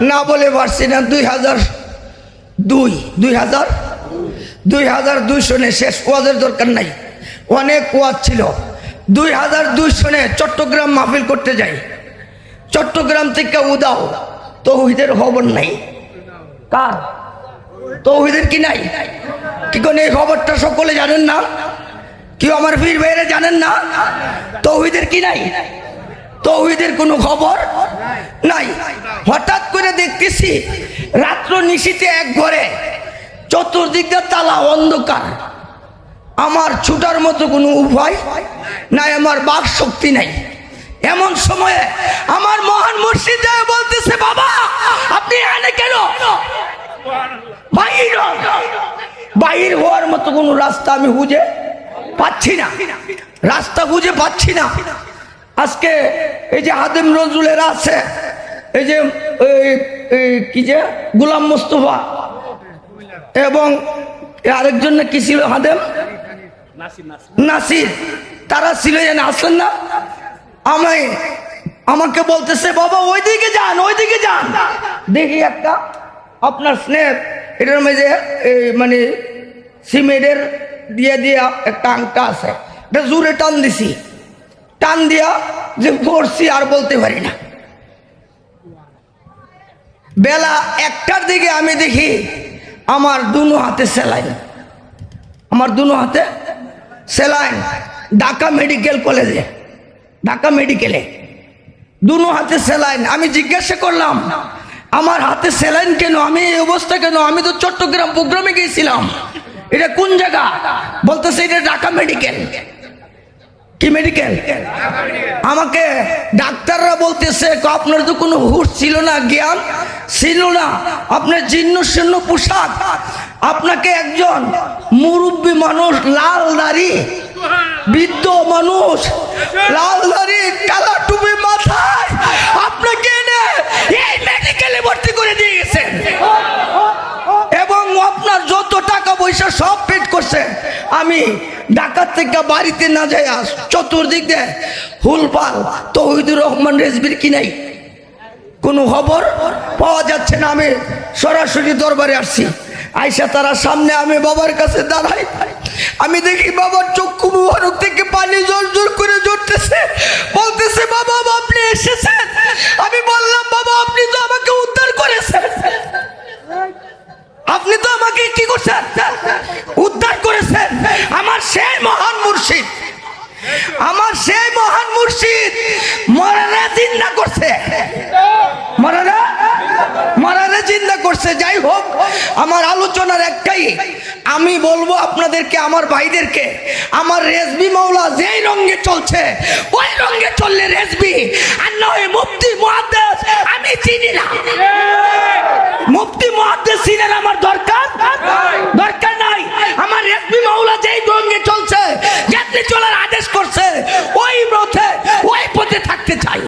না বলে পারছি না, দুই হাজার দুই দুই হাজার দুই হাজার দুই সনে শেষ ওয়াজের দরকার নাই। অনেক ওয়াজ ছিল। দুই হাজার দুই সনে চট্টগ্রাম মাহফিল করতে যাই। চট্টগ্রাম থেকে উদাও। তৌহিদের খবর নাই। কার? তৌহিদের কি নাই? কি কোন এই খবরটা সকলে জানেন না? কেউ আমার বীর ভাইয়েরা জানেন না? তৌহিদের কি নাই? তৌহিদের কোনো খবর? নাই। হঠাৎ করে দেখতেছি রাত্র নিশীতে এক ঘরে চতুর্দিকটা তালা অন্ধকার। আমার ছুটার মতো কোনো উপায় নাই, আমার বাক শক্তি নাই। এমন সময়ে আমার মহান মুর্শিদ বলতেছে, বাবা, আপনি এখানে কেন? বাহির। বাহির হওয়ার মতো কোনো রাস্তা আমি খুঁজে পাচ্ছি না। রাস্তা খুঁজে পাচ্ছি না। আজকে এই যে হাদিম নজরুলেরা আছে, এই যে কি যে, গুলাম মুস্তফা এবং আরেকজন কি ছিল হাদেম নাসির। তারা ছিল যেন আসলেন না? আমি, আমাকে বলতেছে, বাবা ওই ওইদিকে যান ওই ওইদিকে যান। দেখি একটা, আপনার স্নেহ, এটার মধ্যে, এই মানে সিমেন্টের দিয়ে দিয়ে একটা আংটা আছে। এটা জোরে টান দিছি। টান দিয়া যে পড়ছি আর বলতে পারি না। বেলা একটার দিকে আমি দেখি আমার দুনো হাতে সেলাইন আমার দুনো হাতে সেলাইন ঢাকা মেডিকেল কলেজে, ঢাকা মেডিকেলে। দুনো হাতে সেলাইন আমি জিজ্ঞাসা করলাম, আমার হাতে সেলাইন কেন? আমি এই অবস্থা কেন? আমি তো চট্টগ্রাম প্রোগ্রামে গিয়েছিলাম। এটা কোন জায়গা? বলতেছে এটা ঢাকা মেডিকেল। কি মেডিকেল আমাকে ডাক্তাররা বলতেছে আপনার তো কোনো হুশ ছিল না, জ্ঞান ছিল না। আপনার জীর্ণ শীর্ণ পোশাক। আপনাকে একজন মুরব্বী মানুষ, লাল দাড়ি বৃদ্ধ মানুষ, লাল দাড়ি কালা টুপি মাথায় আপনাকে এনে এই মেডিকেলে ভর্তি করে দিয়ে গেছেন এবং আপনার যত টাকা পয়সা সব পেড করছে আমি ঢাকার থেকে বাড়িতে না যাই আস চতুর্দিক দিয়ে হুলপাল তহিদুর রহমান রেজবির কি নাই? কোনো খবর? পাওয়া যাচ্ছে না, আমি সরাসরি দরবারে আসছি। আইসা তারা সামনে আমি বাবার কাছে দাঁড়াই। আমি দেখি বাবার চক্ষু মুবারক থেকে পানি জোর জোর করে জড়তেছে বলতেছে, বাবা, আপনি এসেছেন? কি করছেন? উদ্ধার করেছেন। আমার সেই মহান মুর্শিদ। আমার সেই মহান মুর্শিদ মরারা চিন্তা করছে। মরারা? মরারা চিন্তা করছে। যাই হোক, আমার আলোচনার একটাই, আমি বলব আপনাদেরকে, আমার ভাইদেরকে, আমার রেসবি মাওলা যেই রঙে চলছে, ওই রঙে চললে রেসবি আর নয় মুফতি মুহাদ্দিস, আমি চিনি না। মুফতি মহাদেশ আমার দরকার? দরকার